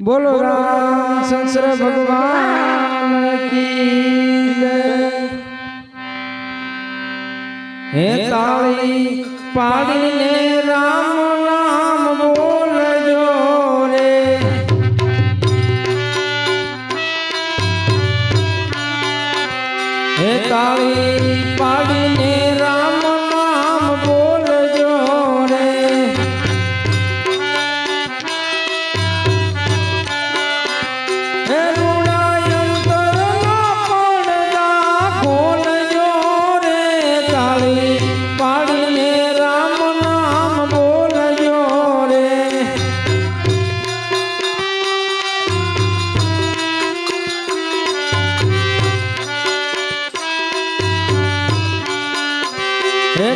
બોલો રામ સંસર ભગવાન હે તાળી પાડીને રામ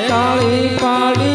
કાળી પાડી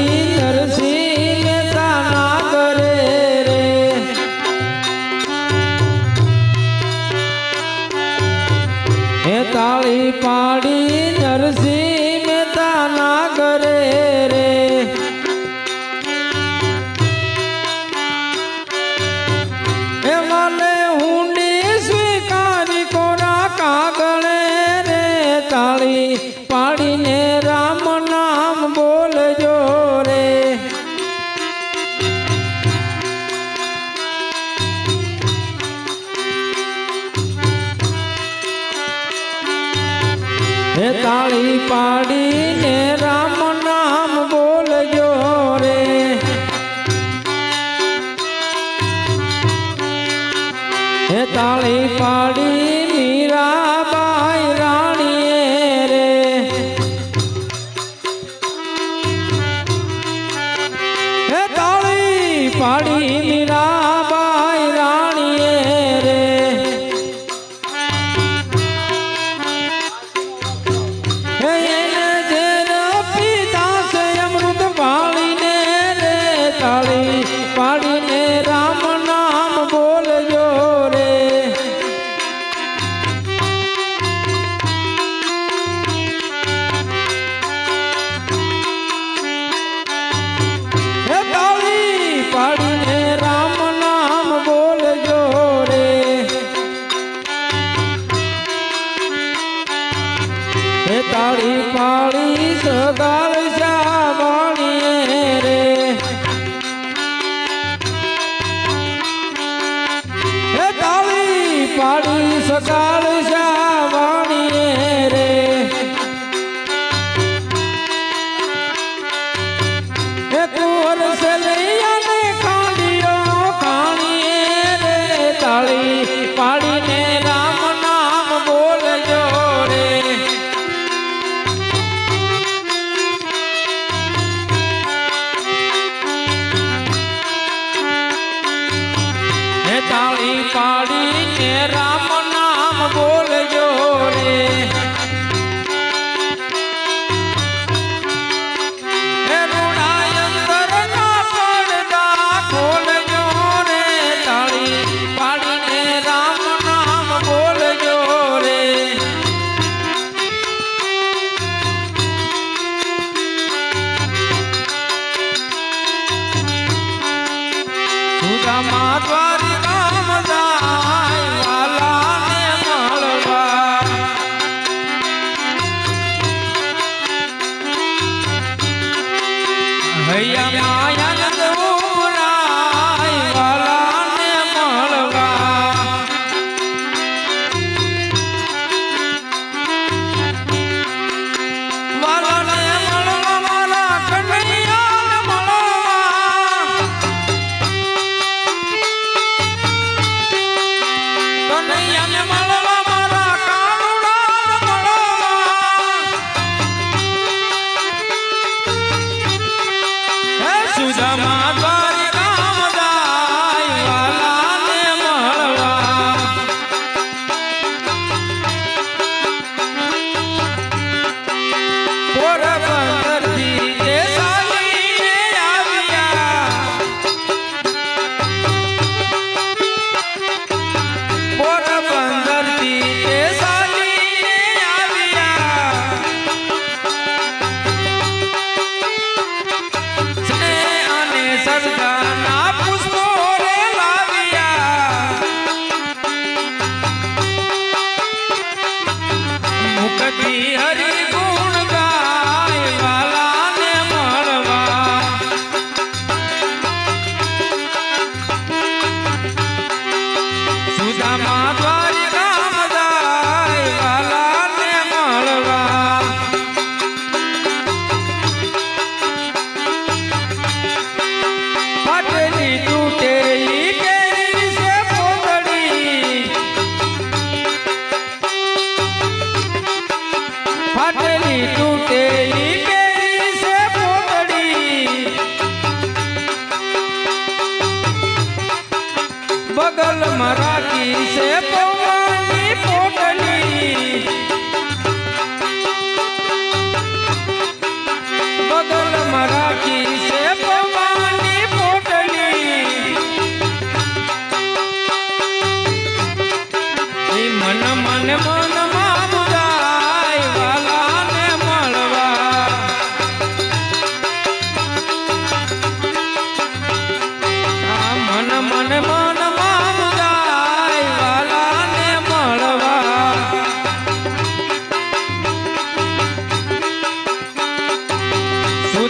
હે તાળી પાડીને રામ નામ બોલજો રે. હે તાળી પાડી મીરાબાઈ રાણીએ રે. હે તાળી પાડી વાળી સકાળે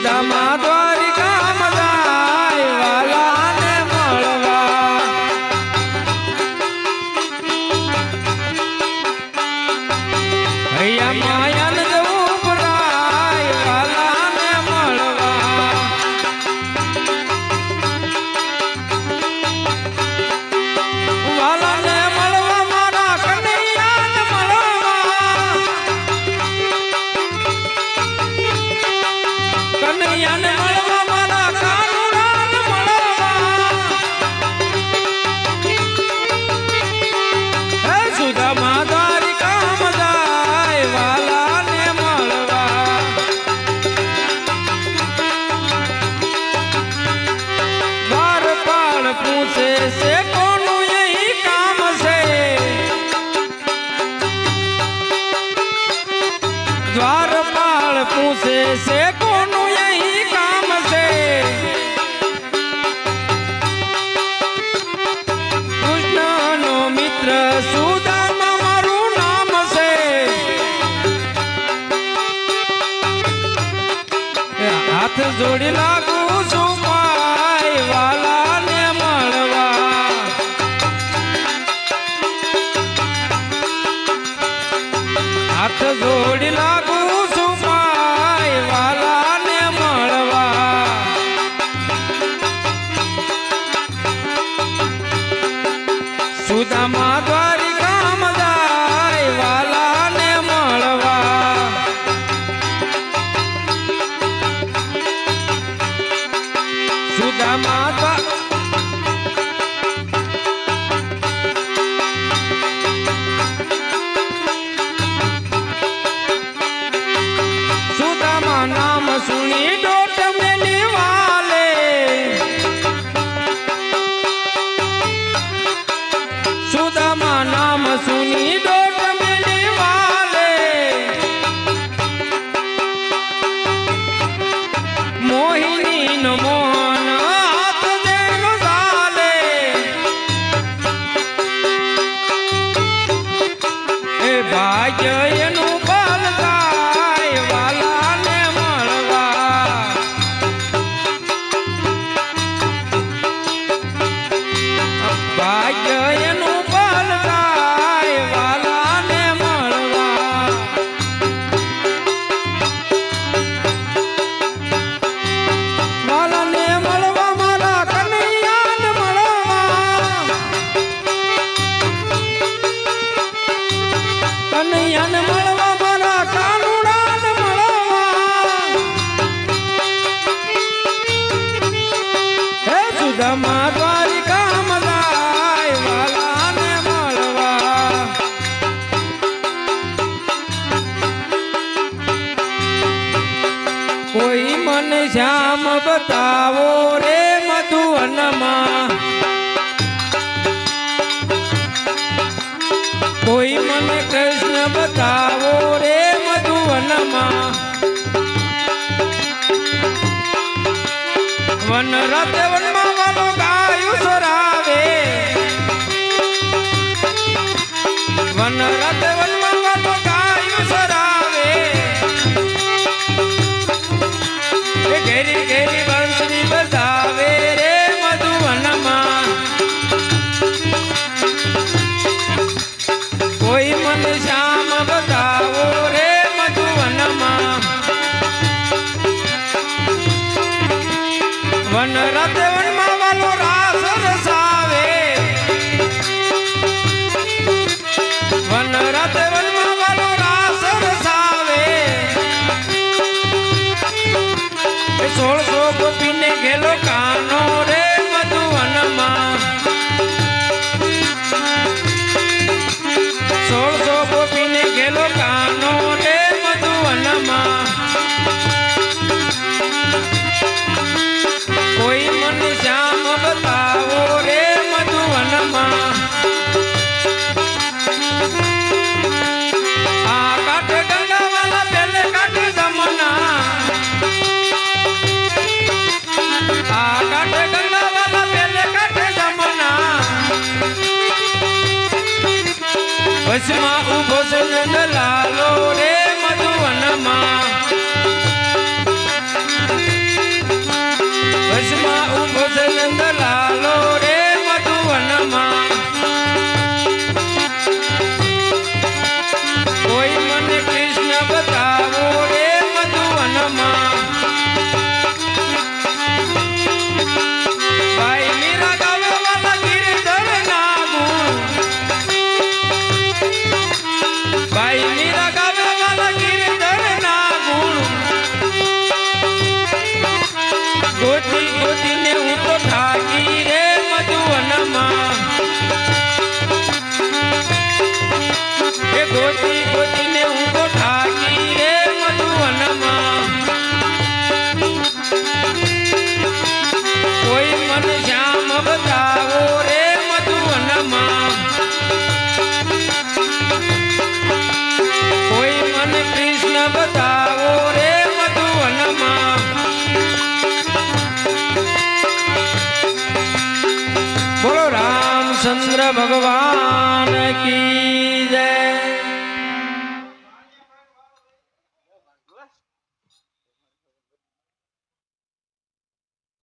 llama જોડી લાગુ શ્યામ બતાવો રે મધુવનમાં. કોઈ મને કૃષ્ણ બતાવો રે મધુવનમાં. વન રાતે વનમાં વાલો ગાયું સોરાવે વન રાતે 强。